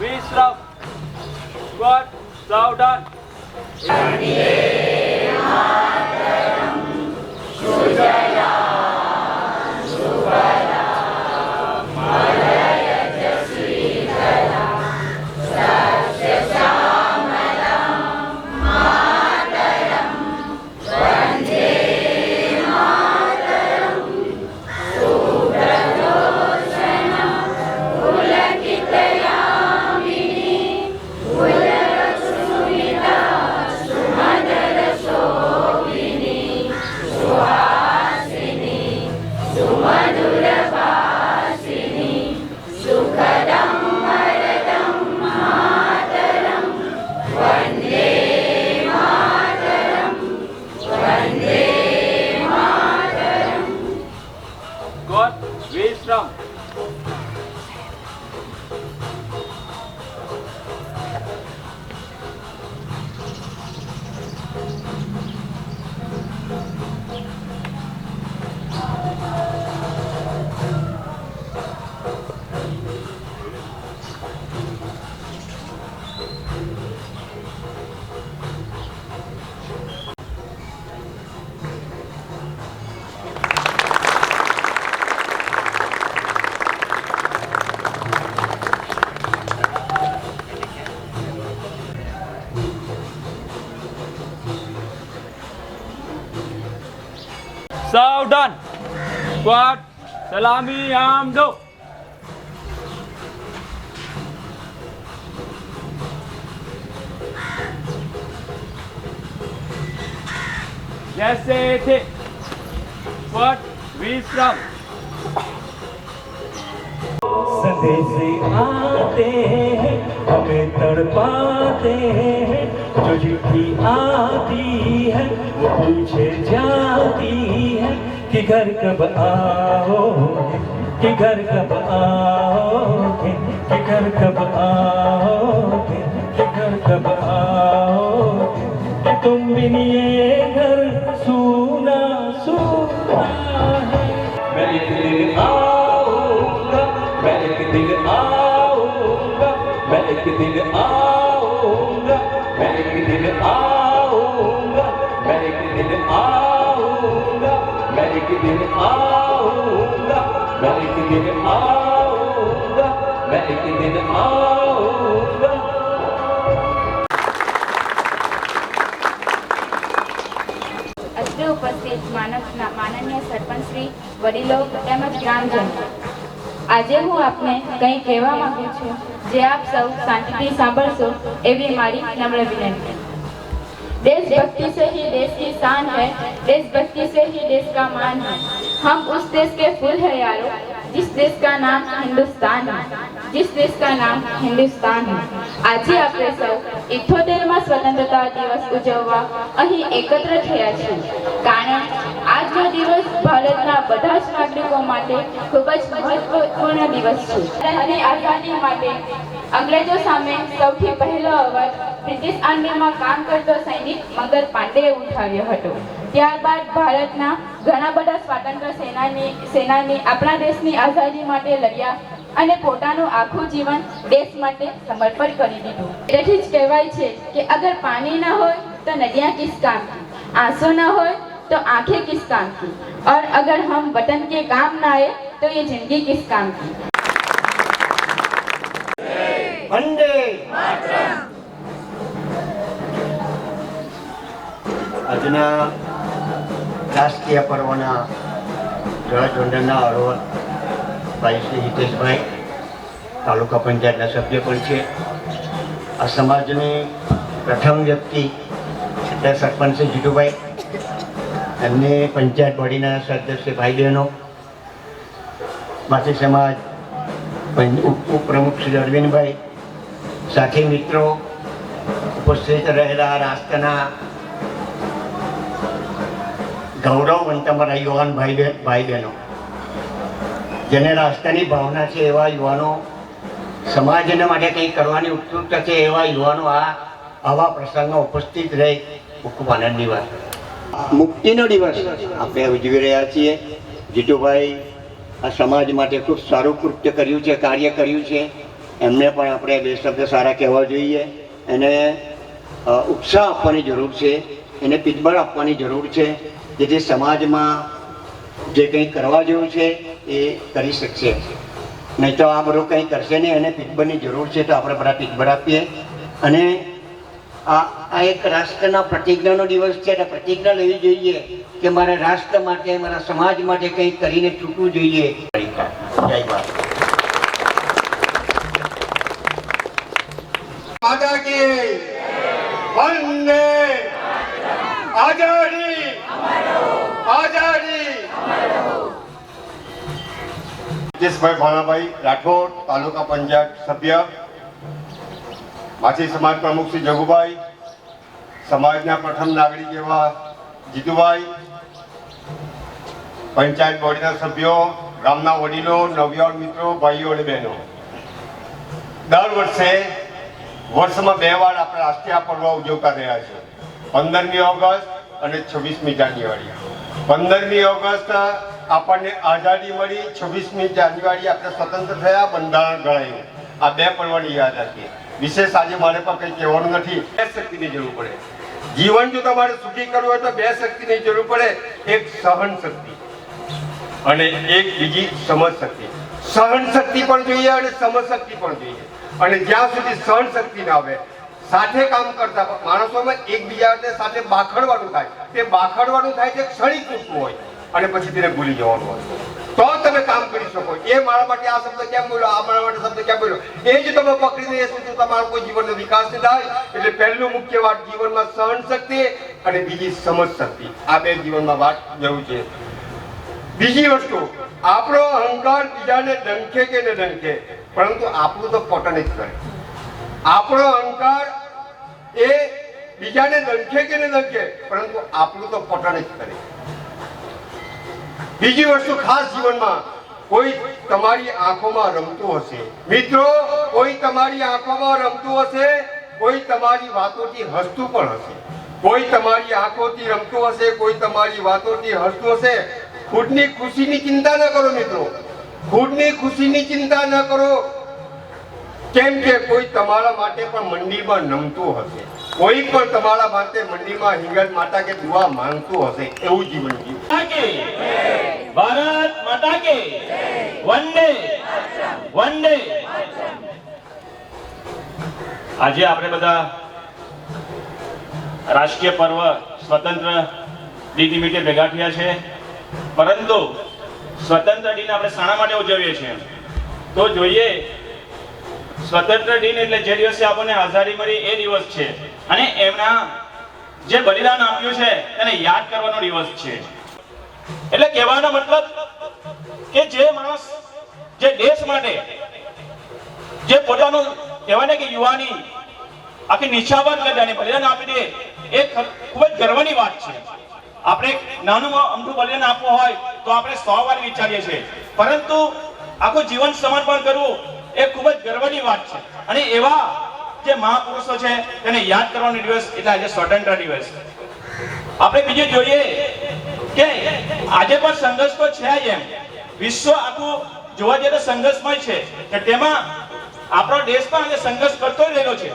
We serve God, thou done. Sao done. What Salami arm go. Yes, it. What We from? संदेश आते हैं, हमें तड़पाते हैं। जो चिट्ठी आती है, वो पूछे जाती है कि घर कब आओगे, कि घर कब आओगे, कि घर कब आओगे, कि घर कब आओगे। तुम बिन ये एक दिन आऊंगा मैं एक दिन आऊंगा मैं एक दिन आऊंगा मैं एक दिन आऊंगा मैं एक दिन आऊंगा અત્રે ઉપસ્થિત માનવના માનનીય સરપંચ શ્રી વડીલો તેમજ ગ્રામજનો આજે હું આપને કંઈ કહેવા માંગુ છું જે આપ સૌ શાંતિથી સાંભળશો એવી મારી નમ્ર વિનંતી देशभक्ति से ही देश की शान है देशभक्ति से ही देश का मान है हम उस देश के फूल है यारो जिस देश का नाम हिंदुस्तान है जिस देश का नाम હિન્દુસ્તાન है આજે આપણે સૌ ઇઠ્ઠોતેરમાં સ્વતંત્રતા દિવસ ઉજવવા અહીં એકત્ર થયા છીએ કારણ આજનો દિવસ ભારતના બધા જ નાગરિકો માટે ખૂબ જ મહત્વપૂર્ણ દિવસ છે. અને આઝાદી માટે અંગ્રેજો સામે સૌથી પહેલો અવાજ બ્રિટિશ આર્મીમાં કામ કરતો સૈનિક મંગલ પાંડેએ ઉઠાવ્યો હતો. ત્યારબાદ ભારતના ઘણા બધા સ્વાતંત્ર્ય સેનાની સેનાની આપણા દેશની આઝાદી માટે લડ્યા અને પોતાનું આખું જીવન દેશ માટે સમર્પણ કરી દીધું. એથી જ કહેવાય છે કે અગર પાણી ન હોય તો નદિયા કિસ કામ? આંસુ ન હોય तो आंखें किस काम की और अगर हम वतन के काम न आए तो ये जिंदगी किस काम की વંદે આજના રાષ્ટ્રીય પર્વના ધ્વજવંદનના હળવદ ભાઈ શ્રી હિતેશભાઈ તાલુકા પંચાયતના સભ્ય પણ છે આ સમાજની પ્રથમ વ્યક્તિ એટલે સરપંચ શ્રી જીતુભાઈ એમને પંચાયત બોડીના સદસ્ય ભાઈ બહેનો માસી સમાજ ઉપ- ઉપપ્રમુખ શ્રી અરવિંદભાઈ, સાથી મિત્રો ઉપસ્થિત રહેલા રાષ્ટ્રના ગૌરવવંત અમારા યુવાન ભાઈ બહેન, ભાઈ બહેનો. જેને રાષ્ટ્રની ભાવના છે એવા યુવાનો, સમાજને માટે કંઈ કરવાની ઉત્સુકતા છે એવા યુવાનો આ, આવા પ્રસંગમાં ઉપસ્થિત રહે, ખૂબ આનંદની વાત. મુક્તિનો દિવસ. આપણે ઉજવી રહ્યા છીએ. જીતુભાઈ આ સમાજ માટે ખૂબ સારું કૃત્ય કર્યું છે, કાર્ય કર્યું છે. એમને પણ આપણે બે શબ્દ સારા કહેવા જોઈએ. એને ઉત્સાહ આપવાની જરૂર છે. એને પીઠબળ આપવાની જરૂર છે જેથી સમાજમાં જે કંઈ કરવા જેવું છે એ કરી શકશે. નહીં તો આ બધું કંઈ કરશે નહીં. એને પીઠબળની જરૂર છે તો આપણે બધા પીઠબળ આપીએ. અને આ એક રાષ્ટ્રના પ્રતિજ્ઞાનો દિવસ છે અને પ્રતિજ્ઞા લેવી જોઈએ કે મારે રાષ્ટ્ર માટે મારા સમાજ માટે કંઈક કરીને છૂટવું જોઈએ. માતા કે આઝાદી આઝાદી. ભાણાભાઈ રાઠોડ તાલુકા પંચાયત સભ્ય. માછી સમાજ પ્રમુખ શ્રી જગુભાઈ, સમાજના પ્રથમ નાગરિક એવા જીતુભાઈ, પંચાયત બોર્ડના સભ્યો, ગામના વડીલો નવ્યાણ મિત્રો, ભાઈઓ અને બહેનો. દર વર્ષે વર્ષમાં બે વાર આપણે રાષ્ટ્રીય પર્વ ઉજવતા રહ્યા છે. પંદરમી ઓગસ્ટ અને છવ્વીસમી જાન્યુઆરી. પંદરમી ઓગસ્ટ આપણને આઝાદી મળી, છવ્વીસમી જાન્યુઆરી આપણે સ્વતંત્ર થયા, બંધારણ ઘડાયું આ બે પર્વની યાદ રાખીએ. વિશેષ આજે મારે પણ કંઈ કહેવાનું નથી. બે શક્તિની જરૂર પડે. જીવન જો તમારે સુખી કરવું હોય તો બે શક્તિની જરૂર પડે. એક સહન શક્તિ અને એક બીજી સમજ શક્તિ. સહન શક્તિ પણ જોઈએ અને સમજ શક્તિ પણ જોઈએ. અને જ્યાં સુધી સહન શક્તિ ના આવે, સાથે કામ કરતા માણસોમાં એકબીજાને સાથે બાખડવાનું થાય. તે બાખડવાનું થાય તે ક્ષણિક વસ્તુ હોય અને પછી તેને ભૂલી જવાનું હોય. તો તમે કામ શકો એ મારા માટે આ શબ્દ કેમ બોલ્યો? આ મારા માટે શબ્દ કેમ બોલ્યો? એ જ તમે પકડીને એ તો તમારો કોઈ જીવનનો વિકાસ થાય. એટલે પહેલું મુખ્ય વાત જીવનમાં સહન શક્તિ અને બીજી સમજ શક્તિ. આ બે જીવનમાં વાત જવું છે. બીજી વસ્તુ, આપણો અહંકાર બીજાને ડંખે કે ને ડંખે પરંતુ આપણું તો પટન જ કરે. આપણો અહંકાર એ બીજાને ડંખે કે ને ડંખે પરંતુ આપણું તો પટન જ કરે. બીજી વસ્તુ ખાસ જીવનમાં કોઈ તમારી આંખોમાં રમતું હશે. મિત્રો, કોઈ તમારી આંખોમાં રમતું હશે, કોઈ તમારી વાતોથી હસતું પણ હશે. કોઈ તમારી આંખોથી રમતું હશે, કોઈ તમારી વાતોથી હસતું હશે. ખુદની ખુશીની ચિંતા ન કરો, મિત્રો. ખુદની ખુશીની ચિંતા ન કરો. કેમ કે કોઈ તમારા માટે પણ મંડીમાં નમતું હશે. કોઈ પણ તમારા માટે મંડીમાં હિંગલ માતા કે દુઆ માંગતું હશે. એવું જીવન જીવો. માતા કી વંદે. વંદે. આજે આપણે બધા રાષ્ટ્રીય પર્વ સ્વતંત્ર દિન નિમિત્તે ભેગા થયા છે. પરંતુ સ્વતંત્ર દિન આપણે શાના માટે ઉજવીએ છીએ. તો જોઈએ, સ્વતંત્ર દિન એટલે જે દિવસે આપણને આઝાદી મળી એ દિવસ છે. અને એમના જે બલિદાન આપ્યું છે એને યાદ કરવાનો દિવસ છે. એટલે કહેવાનો મતલબ કહેવાય ને કે યુવાની આખી નિશાવર કરી બલિદાન આપી દે. એ ખૂબ જ ગર્વની વાત છે. આપણે નાનું અમથું બલિદાન આપવું હોય તો આપણે સો વાર વિચારીએ છીએ. પરંતુ આખું જીવન સમર્પણ કરવું એ ખૂબ જ ગર્વની વાત છે. અને એવા જે મહાપુરુષો છે તેને યાદ કરવાનો દિવસ એટલે આજે સ્વતંત્ર દિવસ. આપણે બીજું જોઈએ કે આજે પણ સંઘર્ષ તો છે જ એમ. વિશ્વ આખું જોવા જઈએ તો સંઘર્ષમય છે. કે તેમાં આપણો દેશ પણ આજે સંઘર્ષ કરતો રહેલો છે.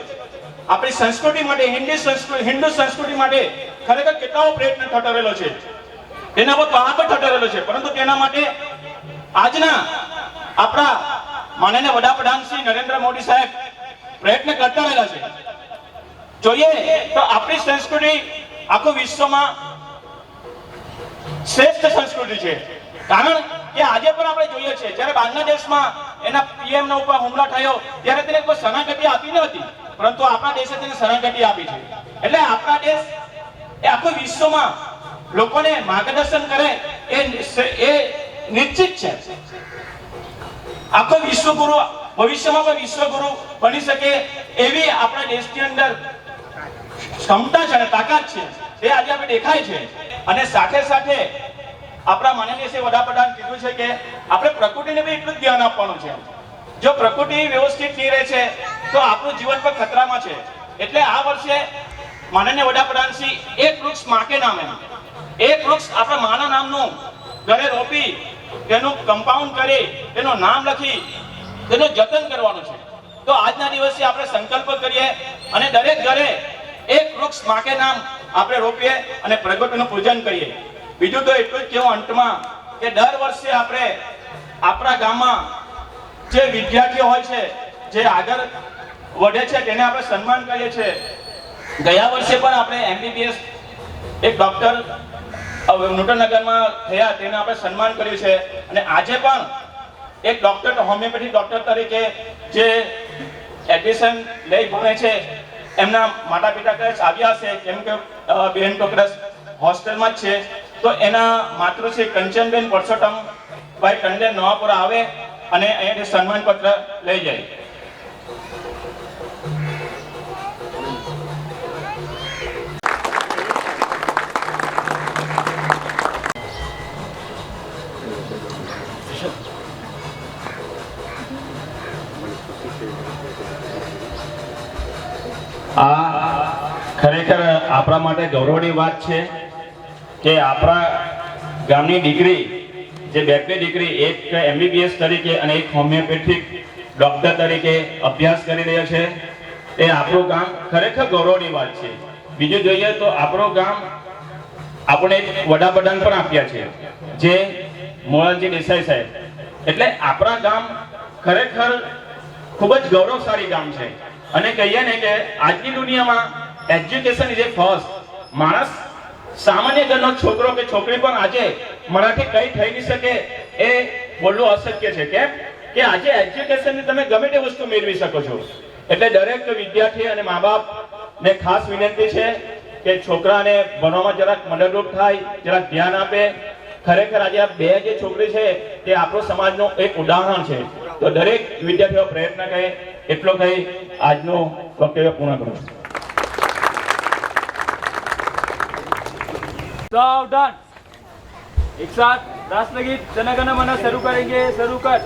આપણી સંસ્કૃતિ માટે, હિન્દી સંસ્કૃતિ, હિન્દુ સંસ્કૃતિ માટે ખરેખર કેટલાઓ પ્રયત્ન રહેલો છે. તેના પર પહાડ પણ રહેલો છે. પરંતુ તેના માટે આજના આપણા માનનીય વડાપ્રધાન શ્રી નરેન્દ્ર મોદી સાહેબ પ્રયત્ન કરતા રહેલા છે. જોઈએ તો આપણી સંસ્કૃતિ આખું વિશ્વમાં શ્રેષ્ઠ સંસ્કૃતિ છે. કારણ કે આજે પણ આપણે જોઈએ છે. જ્યારે બાંગ્લાદેશમાં એના પીએમ ના ઉપર હુમલા થયો, ત્યારે તેને કોઈ શરણાગતિ આપી ન હતી. પરંતુ આપણા દેશે તેને શરણાગતિ આપી છે. એટલે આપણા દેશ એ આખું વિશ્વમાં લોકોને માર્ગદર્શન કરે એ એ નિશ્ચિત છે. આખો વિશ્વગુરુ, ભવિષ્યમાં પણ વિશ્વગુરુ બની શકે એવી આપણા દેશની અંદર ક્ષમતા છે અને તાકાત છે. એ આજે આપણે દેખાય છે. અને સાથે સાથે આપણા માનનીય શ્રી વડાપ્રધાન કીધું છે કે આપણે પ્રકૃતિને બી એટલું જ ધ્યાન આપવાનું છે. જો પ્રકૃતિ વ્યવસ્થિત નહીં રહે છે, તો આપણું જીવન પણ ખતરામાં છે. એટલે આ વર્ષે માનનીય વડાપ્રધાન શ્રી એક વૃક્ષ માકે નામે એક વૃક્ષ આપણા માના નામનું ઘરે રોપી, તેનું કમ્પાઉન્ડ કરી, તેનું નામ લખી, તેનું જતન કરવાનું છે. તો આજના દિવસે આપણે સંકલ્પ કરીએ અને દરેક ઘરે એક વૃક્ષ માકે નામ આપણે રોપીએ અને પ્રગતિનું પૂજન કરીએ. બીજું તો એટલું જ કેવું અંતમાં કે દર વર્ષે આપણે આપણા ગામમાં જે વિદ્યાર્થીઓ હોય છે, જે આગળ વધે છે, તેને આપણે સન્માન કરીએ છીએ. ગયા વર્ષે પણ આપણે એમબીબીએસ એક ડોક્ટર નૂટનગરમાં થયા, તેને આપણે સન્માન કર્યું છે. અને આજે પણ એક ડોક્ટર હોમિયોપેથી ડોક્ટર તરીકે જે એડમિશન લઈ ભણે છે, એમના માતા પિતા કદાચ આવ્યા હશે. કેમ કે બેન તો કદાચ હોસ્ટેલમાં જ છે. તો એના માતૃશ્રી કંચનબેન પરસોત્તમ ભાઈ ટંડેલ નવાપુરા આવે અને અહીંયાથી સન્માન પત્ર લઈ જાય. આ ખરેખર આપણા માટે ગૌરવની વાત છે. કે આપણા ગામની દીકરી, જે બેકરી દીકરી, એક એમબીબીએસ તરીકે અને એક હોમિયોપેથિક ડોક્ટર તરીકે અભ્યાસ કરી રહ્યા છે. એ આપણું ગામ ખરેખર ગૌરવની વાત છે. બીજું જોઈએ તો આપણું ગામ આપણે એક વડાપ્રધાન પણ આપ્યા છે, જે મોરારજી દેસાઈ સાહેબ. એટલે આપણા ગામ ખરેખર ખૂબ જ ગૌરવશાળી ગામ છે. અને કહીએ ને કે આજની દુનિયામાં એજ્યુકેશન ઇઝ એ ફર્સ્ટ માણસ સામાન્ય ઘરનો છોકરો કે છોકરી પણ આજે મરાઠી કઈ થઈ નહીં શકે એ બોલવું અશક્ય છે. કેમ? કે આજે એજ્યુકેશનની તમે ગમે તે વસ્તુ મેળવી શકો છો. એટલે દરેક વિદ્યાર્થી અને મા બાપ ને ખાસ વિનંતી છે કે છોકરાને ભણવામાં જરાક મદદરૂપ થાય, જરાક ધ્યાન આપે. ખરેખર આજે આ બે જે છોકરી છે તે આપણો સમાજનો એક ઉદાહરણ છે. તો દરેક વિદ્યાર્થીઓ પ્રયત્ન કરે, એટલો કહી આજનો વક્તવ્ય પૂર્ણ કરું सावधान एक साथ राष्ट्र गीत जनगण मन शुरू करेंगे शुरू कर